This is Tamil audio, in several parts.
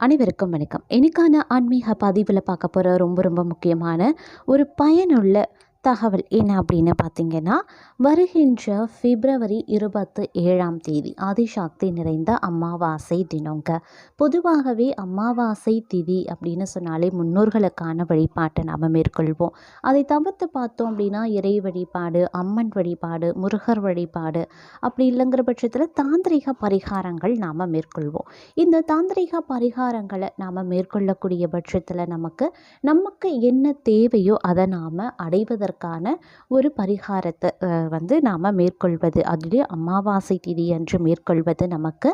அனைவருக்கும் வணக்கம். இன்னைக்கான ஆன்மீக பதிவில் பார்க்க போகிற ரொம்ப ரொம்ப முக்கியமான ஒரு பயனுள்ள தகவல் என்ன அப்படின்னு பார்த்தீங்கன்னா வருகின்ற பிப்ரவரி இருபத்து ஏழாம் தேதி ஆதிசக்தி நிறைந்த அமாவாசை தினங்க. பொதுவாகவே அமாவாசை திதி அப்படின்னு சொன்னாலே முன்னோர்களுக்கான வழிபாட்டை நாம் மேற்கொள்வோம். அதை தவிர்த்து பார்த்தோம் அப்படின்னா இறை வழிபாடு அம்மன் வழிபாடு முருகர் வழிபாடு அப்படி இல்லைங்கிற பட்சத்தில் தாந்திரிக பரிகாரங்கள் நாம் மேற்கொள்வோம். இந்த தாந்திரிக பரிகாரங்களை நாம் மேற்கொள்ளக்கூடிய பட்சத்தில் நமக்கு நமக்கு என்ன தேவையோ அதை நாம் அடைவதற்கு அதற்கான ஒரு பரிகாரத்தை வந்து நாம் மேற்கொள்வது. அதிலே அமாவாசை திதி அன்று மேற்கொள்வது நமக்கு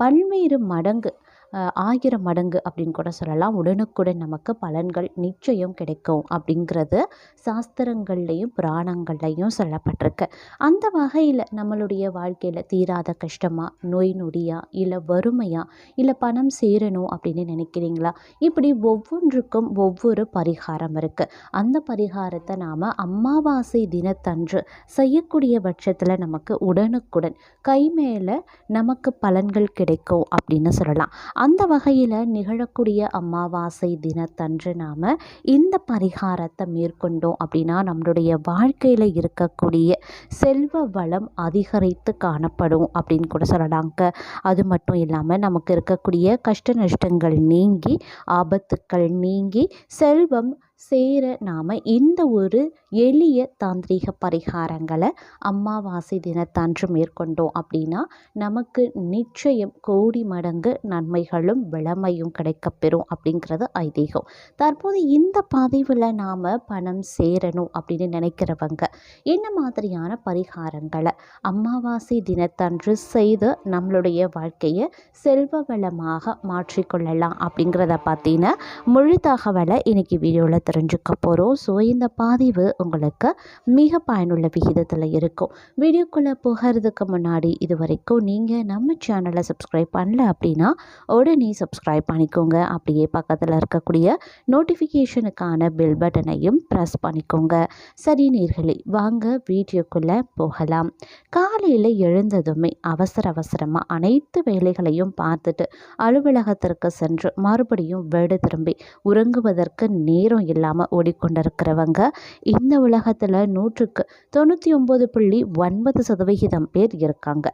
பல்வேறு மடங்கு ஆயிரம் மடங்கு அப்படின்னு கூட சொல்லலாம். உடனுக்குடன் நமக்கு பலன்கள் நிச்சயம் கிடைக்கும் அப்படிங்கிறது சாஸ்திரங்கள்லையும் புராணங்கள்லையும் சொல்லப்பட்டிருக்கு. அந்த வகையில் நம்மளுடைய வாழ்க்கையில் தீராத கஷ்டமா நோய் நொடியா இல்லை வறுமையாக இல்லை பணம் சேரணும் அப்படின்னு நினைக்கிறீங்களா? இப்படி ஒவ்வொன்றுக்கும் ஒவ்வொரு பரிகாரம் இருக்குது அந்த பரிகாரத்தை நாம் அமாவாசை தினத்தன்று செய்யக்கூடிய பட்சத்தில் நமக்கு உடனுக்குடன் கை மேலே நமக்கு பலன்கள் கிடைக்கும் அப்படின்னு சொல்லலாம். அந்த வகையில் நிகழக்கூடிய அமாவாசை தினத்தன்று நாம் இந்த பரிகாரத்தை மேற்கொண்டோம் அப்படின்னா நம்மளுடைய வாழ்க்கையில் இருக்கக்கூடிய செல்வ வளம் அதிகரித்து காணப்படும் அப்படின்னு கூட சொல்லலாங்க. அது மட்டும் இல்லாமல் நமக்கு இருக்கக்கூடிய கஷ்ட நஷ்டங்கள் நீங்கி ஆபத்துக்கள் நீங்கி செல்வம் சேர நாம் இந்த ஒரு எளிய தாந்திரிக பரிகாரங்களை அமாவாசை தினத்தன்று மேற்கொண்டோம் அப்படின்னா நமக்கு நிச்சயம் கோடி மடங்கு நன்மைகளும் விளமையும் கிடைக்கப்பெறும் அப்படிங்கிறது ஐதீகம். தற்போது இந்த பதிவில் நாம் பணம் சேரணும் அப்படின்னு நினைக்கிறவங்க என்ன மாதிரியான பரிகாரங்களை அமாவாசை தினத்தன்று செய்து நம்மளுடைய வாழ்க்கையை செல்வ வளமாக மாற்றிக்கொள்ளலாம் அப்படிங்கிறத பார்த்தீங்கன்னா முழு தகவலை இன்றைக்கி வீடியோவில் தெரிஞ்சுக்க போகிறோம் ஸோ இந்த பதிவு உங்களுக்கு மிக பயனுள்ள விகிதத்தில் இருக்கும். வீடியோக்குள்ளே போகிறதுக்கு முன்னாடி இது வரைக்கும் நீங்கள் நம்ம சேனலை சப்ஸ்கிரைப் பண்ணல அப்படின்னா உடனே சப்ஸ்கிரைப் பண்ணிக்கோங்க. அப்படியே பக்கத்தில் இருக்கக்கூடிய நோட்டிஃபிகேஷனுக்கான பெல் பட்டனையும் ப்ரெஸ் பண்ணிக்கோங்க. சரி நீர்களே வாங்க வீடியோக்குள்ளே போகலாம். காலையில் எழுந்ததுமே அவசர அவசரமாக அனைத்து வேலைகளையும் பார்த்துட்டு அலுவலகத்திற்கு சென்று மறுபடியும் வீடு திரும்பி உறங்குவதற்கு நேரம் இல்லை இல்லாமல் ஓடிக்கொண்டிருக்கிறவங்க இந்த உலகத்தில் நூற்றுக்கு தொண்ணூற்றி ஒம்பது புள்ளி ஒன்பது சதவிகிதம் பேர் இருக்காங்க.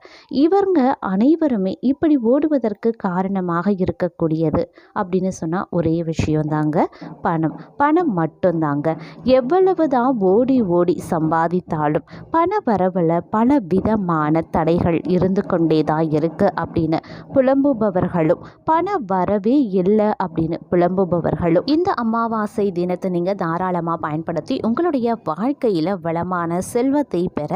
இவங்க அனைவருமே இப்படி ஓடுவதற்கு காரணமாக இருக்கக்கூடியது அப்படின்னு சொன்னால் ஒரே விஷயம்தாங்க பணம். பணம் மட்டும்தாங்க எவ்வளவு தான் ஓடி ஓடி சம்பாதித்தாலும் பண வரவில் பல விதமான தடைகள் இருந்து கொண்டே தான் இருக்குது அப்படின்னு புலம்புபவர்களும் பண வரவே இல்லை அப்படின்னு புலம்புபவர்களும் இந்த அமாவாசை தினத்தை நீங்கள் தாராளமாக பயன்படுத்தி உங்களுடைய வாழ்க்கையில் வளமான செல்வத்தை பெற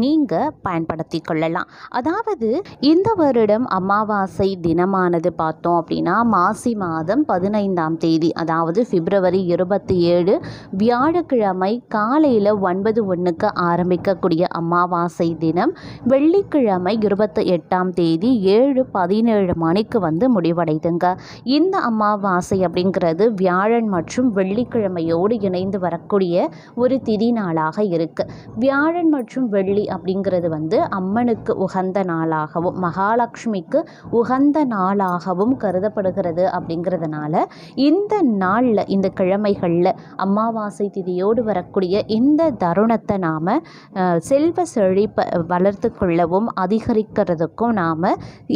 நீங்கள் பயன்படுத்தி கொள்ளலாம். அதாவது இந்த வருடம் அமாவாசை தினமானது பார்த்தோம் அப்படின்னா மாசி மாதம் பதினைந்தாம் தேதி அதாவது பிப்ரவரி இருபத்தி ஏழு வியாழக்கிழமை காலையில் ஒன்பது ஒன்றுக்கு ஆரம்பிக்கக்கூடிய அமாவாசை தினம் வெள்ளிக்கிழமை இருபத்தி எட்டாம் தேதி ஏழு பதினேழு மணிக்கு வந்து முடிவடைதுங்க. இந்த அமாவாசை அப்படிங்கிறது வியாழன் மற்றும் வெள்ளிக்கிழமை வியாழக்கிழமையோடு இணைந்து வரக்கூடிய ஒரு திதி நாளாக இருக்கு. வியாழன் மற்றும் வெள்ளி அப்படிங்கிறது வந்து அம்மனுக்கு உகந்த நாளாகவும் மகாலட்சுமிக்கு உகந்த நாளாகவும் கருதப்படுகிறது அப்படிங்கிறதுனால இந்த நாளில் இந்த கிழமைகளில் அமாவாசை திதியோடு வரக்கூடிய இந்த தருணத்தை நாம் செல்வ செழிப்பை வளர்த்து கொள்ளவும் அதிகரிக்கிறதுக்கும் நாம்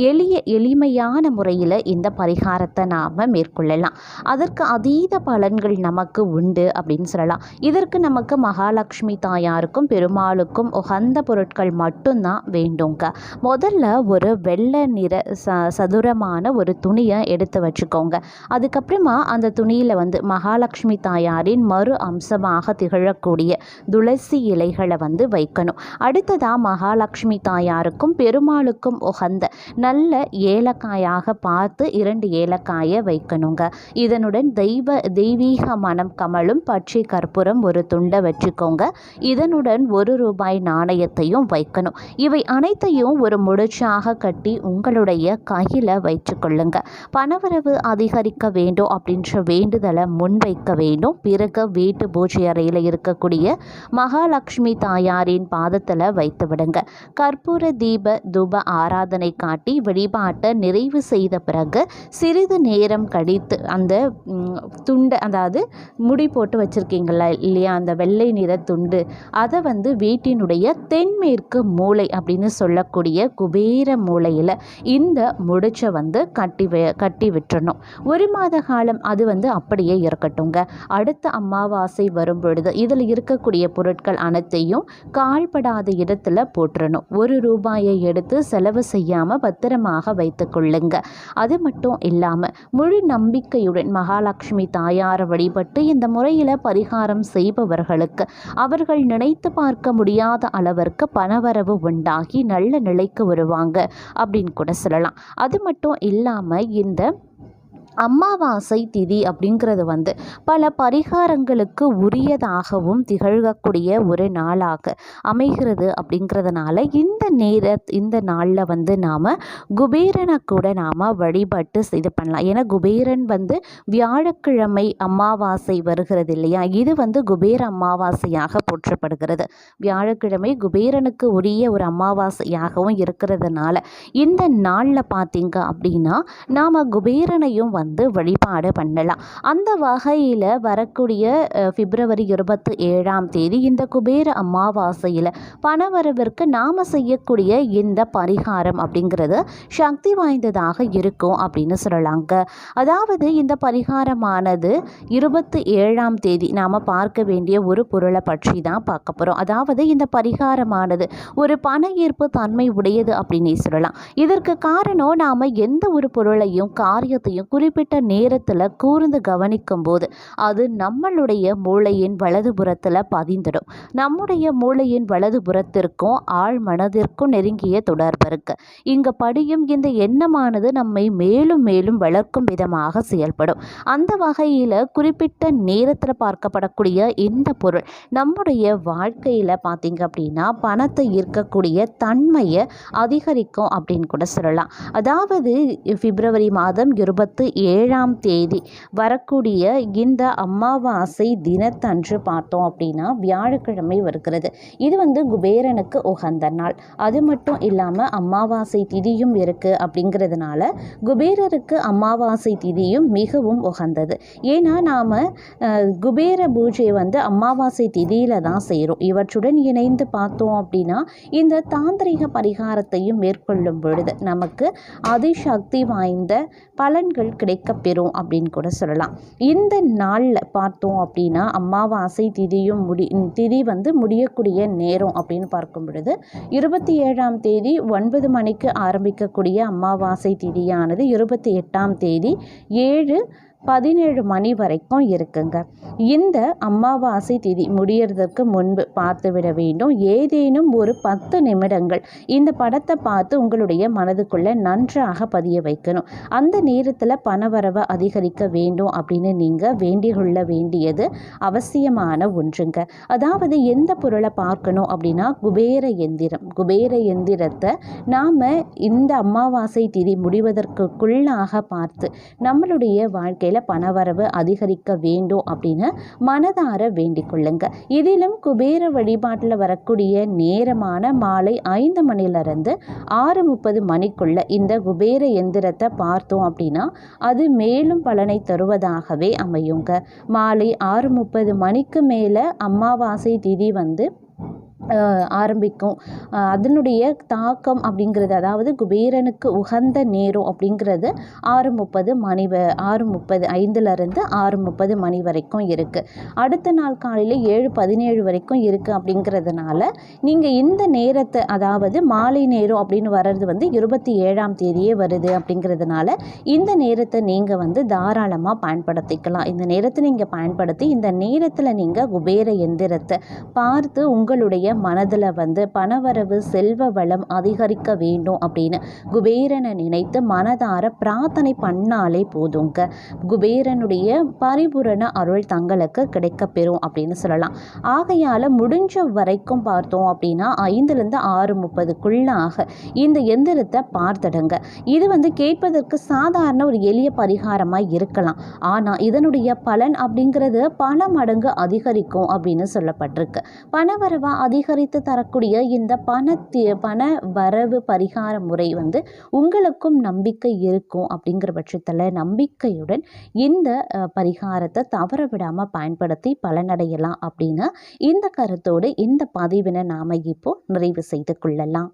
எளிய எளிமையான முறையில் இந்த பரிகாரத்தை நாம் மேற்கொள்ளலாம். அதற்கு அதீத பலன்கள் நமக்கு உண்டு அப்படின்னு சொல்லலாம். இதற்கு நமக்கு மகாலட்சுமி தாயாருக்கும் பெருமாளுக்கும் உகந்த பொருட்கள் மட்டும்தான் வேண்டுங்க. முதல்ல ஒரு வெள்ளை நிற ச சதுரமான ஒரு துணியை எடுத்து வச்சுக்கோங்க. அதுக்கப்புறமா அந்த துணியில் வந்து மகாலட்சுமி தாயாரின் மறு அம்சமாக திகழக்கூடிய துளசி இலைகளை வந்து வைக்கணும். அடுத்ததாக மகாலட்சுமி தாயாருக்கும் பெருமாளுக்கும் உகந்த நல்ல ஏலக்காயாக பார்த்து இரண்டு ஏலக்காயை வைக்கணுங்க. இதனுடன் தெய்வ தெய்வீகமான பணம் கமலும் பச்சை கற்பூரம் ஒரு துண்டை வச்சுக்கோங்க. இதனுடன் ஒரு ரூபாய் நாணயத்தையும் வைக்கணும். இவை அனைத்தையும் ஒரு முடிச்சாக கட்டி உங்களுடைய கையில் வைத்துக்கொள்ளுங்க பணவரவு அதிகரிக்க வேண்டும் அப்படின்ற வேண்டுதலை முன்வைக்க வேண்டும். பிறகு வீட்டு பூஜை அறையில் இருக்கக்கூடிய மகாலட்சுமி தாயாரின் பாதத்தில் வைத்து விடுங்க. கற்பூர தீப தூப ஆராதனை காட்டி வழிபாட்டை நிறைவு செய்த பிறகு சிறிது நேரம் கழித்து அந்த துண்டை அதாவது முடி போட்டு வச்சுருக்கீங்களா இல்லையா? அந்த வெள்ளை நிற துண்டு. அதை வந்து வீட்டினுடைய தென்மேற்கு மூளை அப்படின்னு சொல்லக்கூடிய குபேர மூலையில் இந்த முடிச்சை வந்து கட்டி கட்டி விட்டுறணும். ஒரு மாத காலம் அது வந்து அப்படியே இருக்கட்டுங்க அடுத்த அமாவாசை வரும் பொழுது இதில் இருக்கக்கூடிய பொருட்கள் அனைத்தையும் கால்படாத இடத்துல போட்டுறணும். ஒரு ரூபாயை எடுத்து செலவு செய்யாமல் பத்திரமாக வைத்து கொள்ளுங்க. அது மட்டும் இல்லாமல் முழு நம்பிக்கையுடன் மகாலட்சுமி தாயாரை வழிபட்டு இந்த முறையில் பரிகாரம் செய்பவர்களுக்கு அவர்கள் நினைத்து பார்க்க முடியாத அளவிற்கு பணவரவு உண்டாகி நல்ல நிலைக்கு வருவாங்க அப்படின்னு கூட சொல்லலாம். அது மட்டும் இல்லாமல் இந்த அமாவாசை திதி அப்படிங்கிறது வந்து பல பரிகாரங்களுக்கு உரியதாகவும் திகழக்கூடிய ஒரு நாளாக அமைகிறது அப்படிங்கிறதுனால இந்த நேர இந்த நாளில் வந்து நாம் குபேரனை கூட நாம் வழிபட்டு இது பண்ணலாம். ஏன்னா குபேரன் வந்து வியாழக்கிழமை அமாவாசை வருகிறது இல்லையா? இது வந்து குபேர அமாவாசையாக போற்றப்படுகிறது. வியாழக்கிழமை குபேரனுக்கு உரிய ஒரு அமாவாசையாகவும் இருக்கிறதுனால இந்த நாளில் பார்த்தீங்க அப்படின்னா நாம் குபேரனையும் வந்து வழிபாடு பண்ணலாம். அந்த வகையில் வரக்கூடிய பிப்ரவரி இருபத்தி ஏழாம் தேதி இந்த குபேர அமாவாசையில் பணவரவிற்கு நாம் செய்யக்கூடிய இந்த பரிகாரம் அப்படிங்கிறது சக்தி வாய்ந்ததாக இருக்கும் அப்படின்னு சொல்லலாங்க. அதாவது இந்த பரிகாரமானது இருபத்தி ஏழாம் தேதி நாம் பார்க்க வேண்டிய ஒரு பொருளை பற்றி தான் பார்க்க போகிறோம் அதாவது இந்த பரிகாரமானது ஒரு பண ஈர்ப்பு தன்மை உடையது அப்படின்னே சொல்லலாம். இதற்கு காரணம் நாம் எந்த ஒரு பொருளையும் காரியத்தையும் குறிப்பிட்ட குறிப்பிட்ட நேரத்தில் கூர்ந்து கவனிக்கும் போது அது நம்மளுடைய மூளையின் வலதுபுறத்தில் பதிந்துடும். நம்முடைய மூளையின் வலதுபுறத்திற்கும் ஆழ் மனதிற்கும் நெருங்கிய தொடர்பு இருக்கு. இங்க படியும் இந்த எண்ணமானது நம்மை மேலும் மேலும் வளர்க்கும் விதமாக செயல்படும். அந்த வகையில் குறிப்பிட்ட நேரத்தில் பார்க்கப்படக்கூடிய இந்த பொருள் நம்முடைய வாழ்க்கையில் பார்த்தீங்க அப்படின்னா பணத்தை ஈர்க்கக்கூடிய தன்மையை அதிகரிக்கும் அப்படின்னு கூட சொல்லலாம். அதாவது பிப்ரவரி மாதம் இருபத்தி ஏழாம் தேதி வரக்கூடிய இந்த அமாவாசை தினத்தன்று பார்த்தோம் அப்படின்னா வியாழக்கிழமை வருகிறது. இது வந்து குபேரனுக்கு உகந்த நாள். அது மட்டும் இல்லாமல் அமாவாசை திதியும் இருக்குது அப்படிங்கிறதுனால குபேரருக்கு அமாவாசை திதியும் மிகவும் உகந்தது. ஏன்னா நாம் குபேர பூஜை வந்து அமாவாசை திதியில் தான் செய்கிறோம் இவற்றுடன் இணைந்து பார்த்தோம் அப்படின்னா இந்த தாந்திரிக பரிகாரத்தையும் மேற்கொள்ளும் பொழுது நமக்கு அதிசக்தி வாய்ந்த பலன்கள் கிடை பெறும் அப்படின்னு கூட சொல்லலாம். இந்த நாளில் பார்த்தோம் அப்படின்னா அம்மாவாசை திதியும் முடி திதி வந்து முடியக்கூடிய நேரம் அப்படின்னு பார்க்கும் பொழுது இருபத்தி ஏழாம் தேதி ஒன்பது மணிக்கு ஆரம்பிக்கக்கூடிய அம்மாவாசை திதியானது இருபத்தி எட்டாம் தேதி ஏழு பதினேழு மணி வரைக்கும் இருக்குங்க. இந்த அமாவாசை திதி முடியறதுக்கு முன்பு பார்த்து விட வேண்டும். ஏதேனும் ஒரு பத்து நிமிடங்கள் இந்த படத்தை பார்த்து உங்களுடைய மனதுக்குள்ளே நன்றாக பதிய வைக்கணும். அந்த நேரத்தில் பணவரவை அதிகரிக்க வேண்டும் அப்படின்னு நீங்கள் வேண்டிக் கொள்ள வேண்டியது அவசியமான ஒன்றுங்க. அதாவது எந்த பொருளை பார்க்கணும் அப்படின்னா குபேர எந்திரம். குபேர எந்திரத்தை நாம் இந்த அமாவாசை திதி முடிவதற்குள்ளாக பார்த்து நம்மளுடைய வாழ்க்கையில் பணவரவு அதிகரிக்க வேண்டும் அப்படின்னு மனதார வேண்டிக் கொள்ளுங்க. இதிலும் குபேர வழிபாட்டில் வரக்கூடிய நேரமான மாலை ஐந்து மணிலிருந்து ஆறு முப்பது மணிக்குள்ள இந்த குபேர எந்திரத்தை பார்த்தோம் அப்படின்னா அது மேலும் பலனை தருவதாகவே அமையுங்க. மாலை ஆறு முப்பது மணிக்கு மேலே அமாவாசை திதி வந்து ஆரம்பிக்கும். அதனுடைய தாக்கம் அப்படிங்கிறது அதாவது குபேரனுக்கு உகந்த நேரம் அப்படிங்கிறது ஆறு முப்பது மணி வ ஆறு முப்பது ஐந்துலேருந்து ஆறு முப்பது மணி வரைக்கும் இருக்குது அடுத்த நாள் காலையில் ஏழு பதினேழு வரைக்கும் இருக்குது அப்படிங்கிறதுனால நீங்கள் இந்த நேரத்தை அதாவது மாலை நேரம் அப்படின்னு வர்றது வந்து இருபத்தி ஏழாம் தேதியே வருது அப்படிங்கிறதுனால இந்த நேரத்தை நீங்கள் வந்து தாராளமாக பயன்படுத்திக்கலாம். இந்த நேரத்தை நீங்கள் பயன்படுத்தி இந்த நேரத்தில் நீங்கள் குபேர எந்திரத்தை பார்த்து உங்களுடைய மனதில் வந்து பணவரவு செல்வ வளம் அதிகரிக்க வேண்டும் அப்படின்னு குபேரனை நினைத்து மனதார பிரார்த்தனை பண்ணாலே போதுங்க. குபேரனுடைய பரிபூரண அருள் தங்களுக்கு கிடைக்கப்பெறும் அப்படின்னு சொல்லலாம். ஆகையால் முடிஞ்ச வரைக்கும் பார்த்தோம் அப்படின்னா ஐந்துலேருந்து ஆறு முப்பதுக்குள்ளாக இந்த எந்திரத்தை பார்த்துடுங்க. இது வந்து கேட்பதற்கு சாதாரண ஒரு எளிய பரிகாரமாக இருக்கலாம். ஆனால் இதனுடைய பலன் அப்படிங்கிறது பல மடங்கு அதிகரிக்கும் அப்படின்னு சொல்லப்பட்டிருக்கு. பணவரவை அதிகரித்து தரக்கூடிய இந்த பணத்தி பண வரவு பரிகார முறை வந்து உங்களுக்கும் நம்பிக்கை இருக்கும் அப்படிங்கிற பட்சத்தில் நம்பிக்கையுடன் இந்த பரிகாரத்தை தவற விடாமல் பயன்படுத்தி பலனடையலாம் அப்படின்னு இந்த கருத்தோடு இந்த பதிவினை நாம் இப்போ நிறைவு செய்து கொள்ளலாம்.